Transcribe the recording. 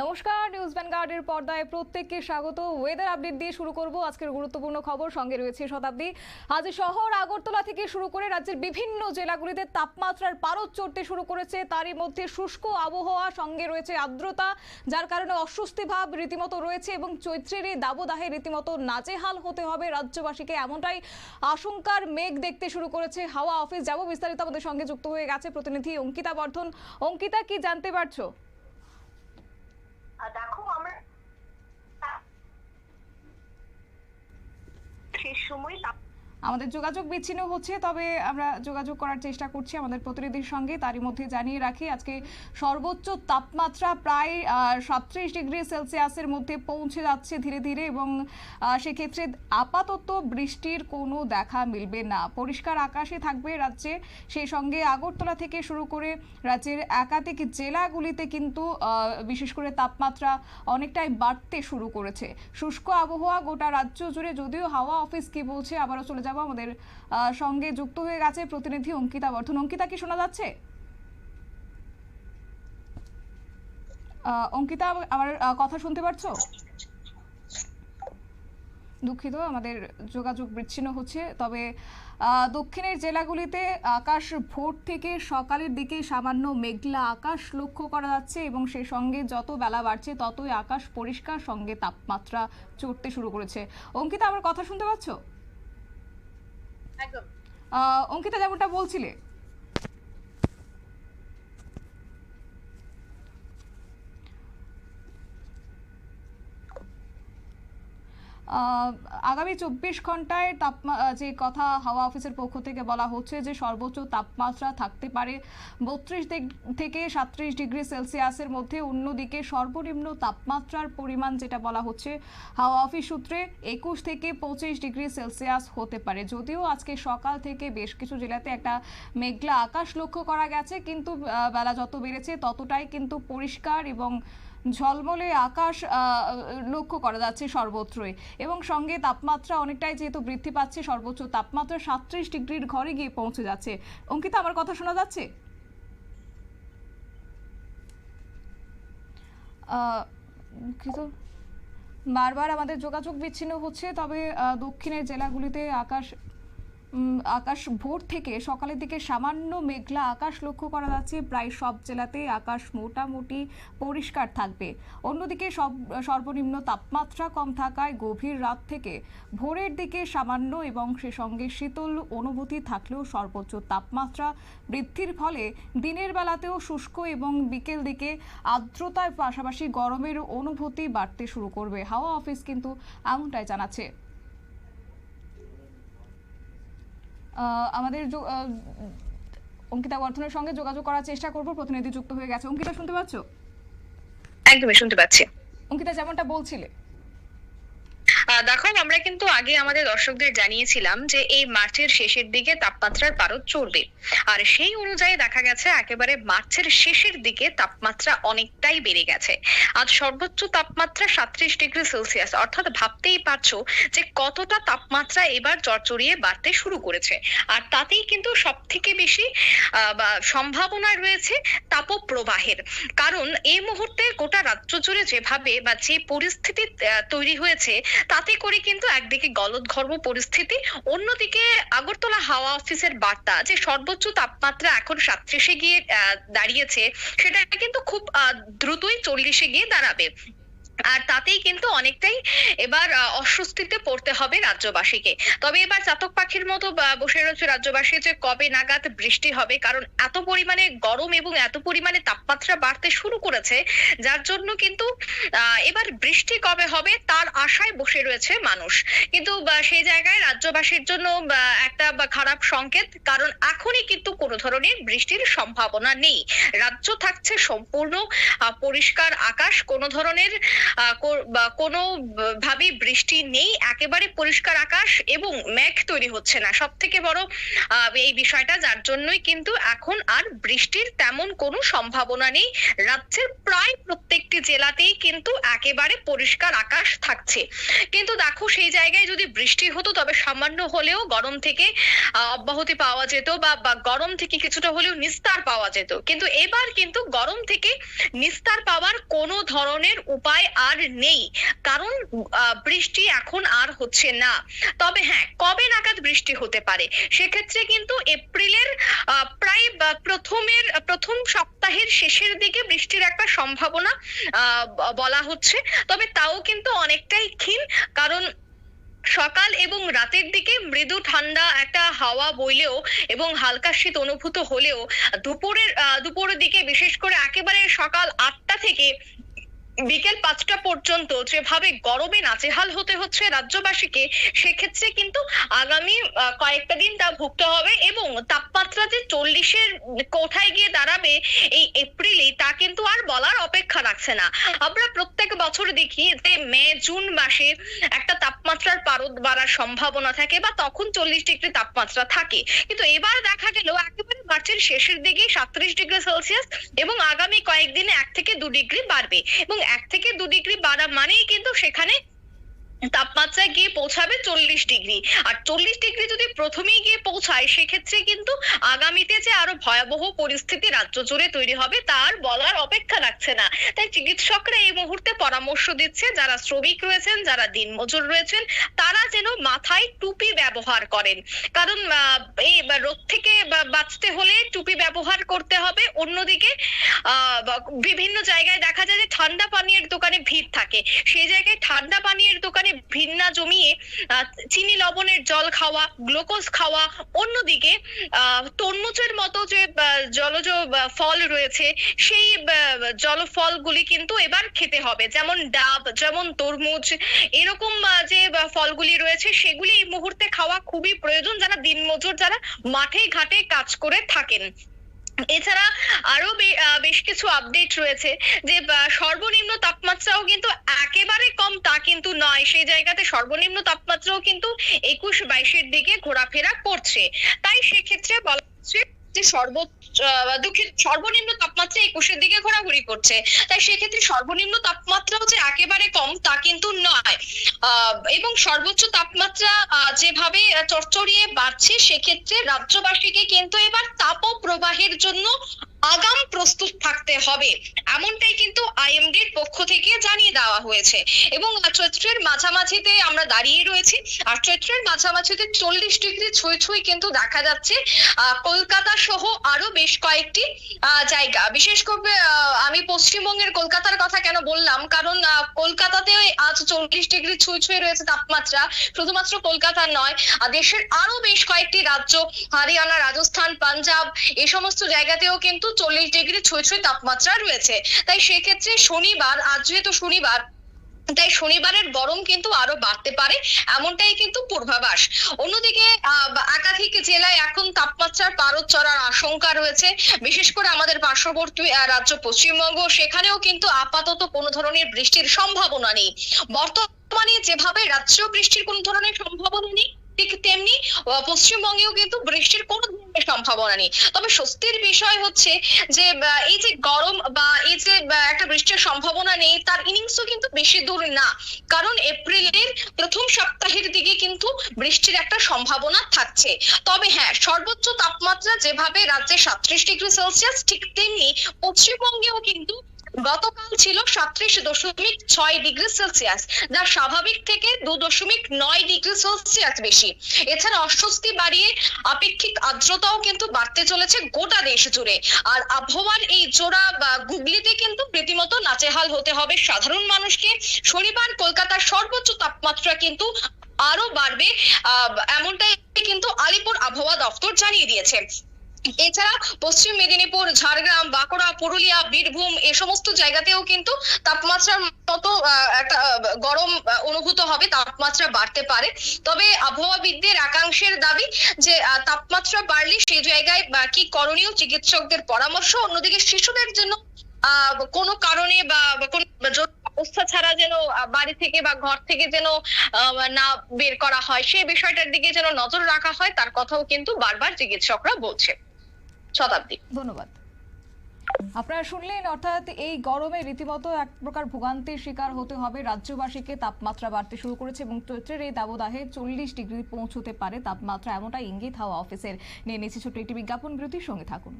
নমস্কার নিউজ ভ্যানগার্ডের পর্দায় প্রত্যেককে স্বাগত। ওয়েদার আপডেট দিয়ে শুরু করব আজকের গুরুত্বপূর্ণ খবর। সঙ্গে রয়েছে শতাব্দী। আজ শহর আগরতলা থেকে শুরু করে রাজ্যের বিভিন্ন জেলাগুলিতে তাপমাত্রার পারদ চড়তে শুরু করেছে। তারই মধ্যে শুষ্ক আবহাওয়া, সঙ্গে রয়েছে আর্দ্রতা, যার কারণে অস্বস্তি ভাব রীতিমতো রয়েছে এবং চৈত্রের এই দাবদাহে রীতিমতো নাজেহাল হতে হবে রাজ্যবাসীকে। এমনটাই আশঙ্কার মেঘ দেখতে শুরু করেছে। হাওয়া অফিস যাব বিস্তারিত আমাদের সঙ্গে যুক্ত হয়ে গেছে প্রতিনিধি অঙ্কিতা বর্ধন। অঙ্কিতা, কি জানতে পারছ? দেখো আমরা শেষ সময় আমাদের যোগাযোগ বিচ্ছিন্ন হচ্ছে, তবে আমরা যোগাযোগ করার চেষ্টা করছি আমাদের প্রতিনিধির সঙ্গে। তারই মধ্যে জানিয়ে রাখি, আজকে সর্বোচ্চ তাপমাত্রা প্রায় সাতত্রিশ ডিগ্রি সেলসিয়াসের মধ্যে পৌঁছে যাচ্ছে ধীরে ধীরে এবং সেক্ষেত্রে আপাতত বৃষ্টির কোনো দেখা মিলবে না। পরিষ্কার আকাশে থাকবে রাজ্যে। সেই সঙ্গে আগরতলা থেকে শুরু করে রাজ্যের একাধিক জেলাগুলিতে কিন্তু বিশেষ করে তাপমাত্রা অনেকটাই বাড়তে শুরু করেছে। শুষ্ক আবহাওয়া গোটা রাজ্য জুড়ে, যদিও হাওয়া অফিস কি বলছে, আবারও চলে যাব আমাদের সঙ্গে যুক্ত হয়ে গেছে প্রতিনিধি অঙ্কিতা বর্ধন। অঙ্কিতা, কি শোনা যাচ্ছে? অঙ্কিতা, আমার কথা শুনতে পারছ? দুঃখিত, আমাদের যোগাযোগ বিচ্ছিন্ন হচ্ছে। তবে দক্ষিণের জেলাগুলিতে আকাশ ভোর থেকে সকালের দিকে সামান্য মেঘলা আকাশ লক্ষ্য করা যাচ্ছে এবং সে সঙ্গে যত বেলা বাড়ছে, ততই আকাশ পরিষ্কার, সঙ্গে তাপমাত্রা চড়তে শুরু করেছে। অঙ্কিতা, আমার কথা শুনতে পাচ্ছ? একদম। অঙ্কিতা যেমনটা বলছিলে? আগামী চব্বিশ ঘন্টায় তাপমা যে কথা হাওয়া অফিসের পক্ষ থেকে বলা হচ্ছে যে সর্বোচ্চ তাপমাত্রা থাকতে পারে বত্রিশ থেকে সাতত্রিশ ডিগ্রি সেলসিয়াসের মধ্যে। অন্যদিকে সর্বনিম্ন তাপমাত্রার পরিমাণ যেটা বলা হচ্ছে হাওয়া অফিস সূত্রে একুশ থেকে পঁচিশ ডিগ্রি সেলসিয়াস হতে পারে। যদিও আজকে সকাল থেকে বেশ কিছু জেলাতে একটা মেঘলা আকাশ লক্ষ্য করা গেছে, কিন্তু বেলা যত বেড়েছে ততটাই কিন্তু পরিষ্কার এবং ঝলমলে আকাশ লক্ষ্য করা যাচ্ছে সর্বত্রই। এবং সঙ্গে তাপমাত্রা অনেকটাই যেহেতু বৃদ্ধি পাচ্ছে, সর্বোচ্চ তাপমাত্রা সাতত্রিশ ডিগ্রির ঘরে গিয়ে পৌঁছে যাচ্ছে। অঙ্কিতা, আমার কথা শোনা যাচ্ছে? বারবার আমাদের যোগাযোগ বিচ্ছিন্ন হচ্ছে, তবে দক্ষিণের জেলাগুলিতে আকাশ আকাশ ভোর থেকে সকালের দিকে সামান্য মেঘলা আকাশ লক্ষ্য করা যাচ্ছে। প্রায় সব জেলাতে আকাশ মোটামুটি পরিষ্কার থাকবে। অন্যদিকে সব, সর্বনিম্ন তাপমাত্রা কম থাকায় গভীর রাত থেকে ভোরের দিকে সামান্য এবং সে সঙ্গে শীতল অনুভূতি থাকলেও সর্বোচ্চ তাপমাত্রা বৃদ্ধির ফলে দিনের বেলাতেও শুষ্ক এবং বিকেল দিকে আর্দ্রতার পাশাপাশি গরমের অনুভূতি বাড়তে শুরু করবে। হাওয়া অফিস কিন্তু এমনটাই জানাচ্ছে। আমাদের যো- অঙ্কিতা বর্ধনের সঙ্গে যোগাযোগ করার চেষ্টা করব প্রতিনিধি যুক্ত হয়ে গেছে। অঙ্কিতা শুনতে পাচ্ছ? একদমই শুনতে পাচ্ছি। অঙ্কিতা যেমনটা বলছিলে। দেখো, আমরা কিন্তু আগে আমাদের দর্শকদের জানিয়েছিলাম যে এই মার্চের শেষের দিকে তাপমাত্রার পারদ চড়বে আর সেই অনুযায়ী দেখা গেছে, একেবারে মার্চের শেষের দিকে তাপমাত্রা অনেকটাই বেড়ে গেছে। আজ সর্বোচ্চ তাপমাত্রা সাতত্রিশ ডিগ্রি সেলসিয়াস। অর্থাৎ ভাবতেই পারছ যে কতটা তাপমাত্রা এবার চড়চড়িয়ে বাড়তে শুরু করেছে। আর তাতেই কিন্তু সব থেকে বেশি সম্ভাবনা রয়েছে তাপপ্রবাহের। কারণ এই মুহূর্তে গোটা রাজ্য জুড়ে যেভাবে বা যে পরিস্থিতি তৈরি হয়েছে তাতে করে কিন্তু একদিকে গলদঘর্ম পরিস্থিতি, অন্যদিকে আগরতলা হাওয়া অফিসের বার্তা যে সর্বোচ্চ তাপমাত্রা এখন সাতত্রিশে গিয়ে দাঁড়িয়েছে, সেটা কিন্তু খুব দ্রুতই চল্লিশে গিয়ে দাঁড়াবে। আর তাতেই কিন্তু অনেকটাই এবার অস্বস্তিতে পড়তে হবে রাজ্যবাসীকে। তবে এবার চাতক পাখির মতো বসে রয়েছে রাজ্যবাসী যে কবে নাগাদ বৃষ্টি হবে, কারণ এত পরিমাণে গরম এবং এত পরিমাণে তাপমাত্রা বাড়তে শুরু করেছে, যার জন্য কিন্তু এবার বৃষ্টি কবে হবে তার আশায় বসে রয়েছে মানুষ। কিন্তু সেই জায়গায় রাজ্যবাসীর জন্য একটা খারাপ সংকেত, কারণ এখনই কিন্তু কোনো ধরনের বৃষ্টির সম্ভাবনা নেই। রাজ্য থাকছে সম্পূর্ণ পরিষ্কার আকাশ, কোনো ধরনের কোনো ভাবে বৃষ্টি নেই, একেবারে পরিষ্কার আকাশ এবং মেঘ তৈরি হচ্ছে না। সব থেকে বড় এই বিষয়টা, যার জন্যই কিন্তু এখন আর বৃষ্টির তেমন কোনো সম্ভাবনা নেই। রাজ্যের প্রায় প্রত্যেকটি জেলাতেই কিন্তু একেবারে পরিষ্কার আকাশ থাকছে। কিন্তু দেখো, সেই জায়গায় যদি বৃষ্টি হতো, তবে সামান্য হলেও গরম থেকে অব্যাহতি পাওয়া যেত বা গরম থেকে কিছুটা হলেও নিস্তার পাওয়া যেত। কিন্তু এবার কিন্তু গরম থেকে নিস্তার পাওয়ার কোনো ধরনের উপায় আর নেই। কারণ বৃষ্টি এখন আর হচ্ছে না। তবে হ্যাঁ কবে নাগাদ বৃষ্টি হতে পারে? সেক্ষেত্রে কিন্তু এপ্রিলের প্রায় প্রথমের, প্রথম সপ্তাহের শেষের দিকে বৃষ্টির একটা সম্ভাবনা বলা হচ্ছে। তবে তাও কিন্তু অনেকটাই ক্ষীণ। সকাল এবং রাতের দিকে মৃদু ঠান্ডা, একটা হাওয়া বইলেও এবং হালকা শীত অনুভূত হলেও দুপুরের দুপুরের দিকে বিশেষ করে একেবারে সকাল আটটা থেকে বিকেল পাঁচটা পর্যন্ত যেভাবে গরমে নাচেহাল হতে হচ্ছে রাজ্যবাসীকে, সেক্ষেত্রে কিন্তু আগামী কয়েকটা দিন তা ভুগতে হবে এবং তাপমাত্রা যে চল্লিশের কোঠায় গিয়ে দাঁড়াবে এই এপ্রিলে তা কিন্তু আর বলার অপেক্ষা রাখছে না। আমরা প্রত্যেক বছর দেখি যে মে, জুন মাসে একটা তাপমাত্রার পারদ বাড়ার সম্ভাবনা থাকে বা তখন চল্লিশ ডিগ্রি তাপমাত্রা থাকে। কিন্তু এবার দেখা গেল একেবারে মার্চের শেষের দিকে সাতত্রিশ ডিগ্রি সেলসিয়াস এবং আগামী কয়েকদিনে এক থেকে দু ডিগ্রি বাড়বে। এবং এক থেকে দু ডিগ্রি বাড়া মানেই কিন্তু সেখানে তাপমাত্রা গিয়ে পৌঁছাবে চল্লিশ ডিগ্রি। আর চল্লিশ ডিগ্রি যদি প্রথমেই গিয়ে পৌঁছায়, সেক্ষেত্রে কিন্তু আগামীতে যে আরও ভয়াবহ পরিস্থিতি রাজ্য জুড়ে তৈরি হবে তার বলার অপেক্ষা রাখছে না। তাই চিকিৎসকরা এই মুহূর্তে পরামর্শ দিচ্ছে, যারা শ্রমিক রয়েছেন, যারা দিনমজুর রয়েছেন, তারা যেন মাথায় টুপি ব্যবহার করেন। কারণ এই রোগ থেকে বাঁচতে হলে টুপি ব্যবহার করতে হবে। অন্যদিকে বিভিন্ন জায়গায় দেখা যায় যে ঠান্ডা পানীয়ের দোকানে ভিড় থাকে। সেই জায়গায় ঠান্ডা পানীয়ের দোকানে ভিড় না জমিয়ে চিনি লবণের জল খাওয়া, গ্লুকোজ খাওয়া, অন্যদিকে তরমুজের মতো যে জলজ ফল রয়েছে, সেই আহ, জল ফলগুলি কিন্তু এবার খেতে হবে। যেমন ডাব যেমন তরমুজ এরকম যে ফলগুলি রয়েছে সেগুলি এই মুহূর্তে খাওয়া খুবই প্রয়োজন। যারা দিনমজুর যারা মাঠে ঘাটে কাজ করে থাকেন। এছাড়া আরও বেশ কিছু আপডেট রয়েছে যে সর্বনিম্ন তাপমাত্রাও কিন্তু একেবারে কম তা কিন্তু নয়। সেই জায়গাতে সর্বনিম্ন তাপমাত্রাও কিন্তু একুশ বাইশের দিকে ঘোরাফেরা করছে। তাই সেক্ষেত্রে বলা হচ্ছে যে সর্বোচ্চ দুঃখিত সর্বনিম্ন তাপমাত্রা একুশের দিকে ঘোরাঘুরি করছে। তাই সেক্ষেত্রে সর্বনিম্ন তাপমাত্রাও যে একেবারে কম, তা কিন্তু নয়। এবং সর্বোচ্চ তাপমাত্রা যেভাবে চড়চড়িয়ে বাড়ছে, সেক্ষেত্রে রাজ্যবাসীকে কিন্তু এবার তাপ প্রবাহের জন্য আগাম প্রস্তুত থাকতে হবে। এমনটাই কিন্তু আইএমডির পক্ষ থেকে জানিয়ে দেওয়া হয়েছে। এবং চৈত্রের মাঝামাঝিতে আমরা দাঁড়িয়ে রয়েছি। আর চৈত্রের মাঝামাঝিতে চল্লিশ ডিগ্রি ছুঁই ছুঁই কিন্তু দেখা যাচ্ছে। কলকাতা সহ আরও বেশ কয়েকটি জায়গা। বিশেষ করে আমি পশ্চিমবঙ্গের কলকাতার কথা কেন বললাম? কারণ আহ, কলকাতাতেও আজ চল্লিশ ডিগ্রি ছুঁই ছুঁই রয়েছে তাপমাত্রা। শুধুমাত্র কলকাতা নয় দেশের আরও বেশ কয়েকটি রাজ্য হরিয়ানা রাজস্থান পাঞ্জাব এই সমস্ত জায়গাতেও কিন্তু চল্লিশ ডিগ্রি ছুঁই ছুঁই তাপমাত্রা রয়েছে। তাই সেক্ষেত্রে শনিবার, আজ যেহেতু শনিবার, তাই শনিবারের গরম কিন্তু আরও বাড়তে পারে, এমনটাই কিন্তু পূর্বাভাস। অন্যদিকে একাধিক জেলায় এখন তাপমাত্রার পারদ চড়ার আশঙ্কা রয়েছে। বিশেষ করে আমাদের পার্শ্ববর্তী রাজ্য পশ্চিমবঙ্গ, সেখানেও কিন্তু আপাতত কোনো ধরনের বৃষ্টির সম্ভাবনা নেই। বর্তমানে যেভাবে রাজ্য বৃষ্টির কোনো ধরনের সম্ভাবনা নেই ঠিক তেমনি পশ্চিমবঙ্গেও কিন্তু বৃষ্টির কোনো ধরনের সম্ভাবনা নেই। তবে স্বস্তির বিষয় হচ্ছে যে এই যে গরম বা, এই যে একটা বৃষ্টির সম্ভাবনা নেই, তার ইনিংসও কিন্তু বেশি দূর না। কারণ এপ্রিলের প্রথম সপ্তাহের দিকে কিন্তু বৃষ্টির একটা সম্ভাবনা থাকছে। তবে হ্যাঁ সর্বোচ্চ তাপমাত্রা যেভাবে রাজ্যে সাতত্রিশ ডিগ্রি সেলসিয়াস, ঠিক তেমনি পশ্চিমবঙ্গেও কিন্তু গতকাল ছিল সাতত্রিশ দশমিক ছয় ডিগ্রি সেলসিয়াস যা স্বাভাবিক থেকে দু দশমিক নয় ডিগ্রি সেলসিয়াস বেশি। এছাড়া অস্বস্তি বাড়িয়ে আপেক্ষিক আর্দ্রতাও কিন্তু বাড়তে চলেছে গোটা দেশ জুড়ে। আর আবহাওয়ার এই জোড়া বা গুগলিতে কিন্তু রীতিমতো নাচেহাল হতে হবে। সাধারণ মানুষকে শনিবার কলকাতার সর্বোচ্চ তাপমাত্রা কিন্তু আরও বাড়বে আহ, এমনটাই কিন্তু আলিপুর আবহাওয়া দপ্তর জানিয়ে দিয়েছে। এছাড়া পশ্চিম মেদিনীপুর, ঝাড়গ্রাম, বাঁকুড়া, পুরুলিয়া, বীরভূম এ সমস্ত জায়গাতেও কিন্তু তাপমাত্রার মতো একটা গরম অনুভূত হবে, তাপমাত্রা বাড়তে পারে। তবে আবহাওয়াবিদদের একাংশের দাবি যে তাপমাত্রা বাড়লে সেই জায়গায় কি করণীয় চিকিৎসকদের পরামর্শ, অন্যদিকে শিশুদের জন্য কোনো কারণে বা কোনো অবস্থা ছাড়া যেন বাড়ি থেকে বা ঘর থেকে যেন না বের করা হয় সেই বিষয়টার দিকে যেন নজর রাখা হয়, তার কথাও কিন্তু বারবার চিকিৎসকরা বলছে। শতাব্দী। ধন্যবাদ। আপনারা শুনলেন, অর্থাৎ এই গরমে রীতিমতো এক প্রকার ভোগান্তির শিকার হতে হবে। রাজ্যবাসীকে তাপমাত্রা বাড়তে শুরু করেছে এবং চৈত্রের এই দাবদাহে চল্লিশ ডিগ্রি পৌঁছতে পারে তাপমাত্রা এমনটা ইঙ্গিত হাওয়া অফিসের। নিয়ে নিয়েছে ছোট্ট একটি বিজ্ঞাপন, বিরতির সঙ্গে থাকুন।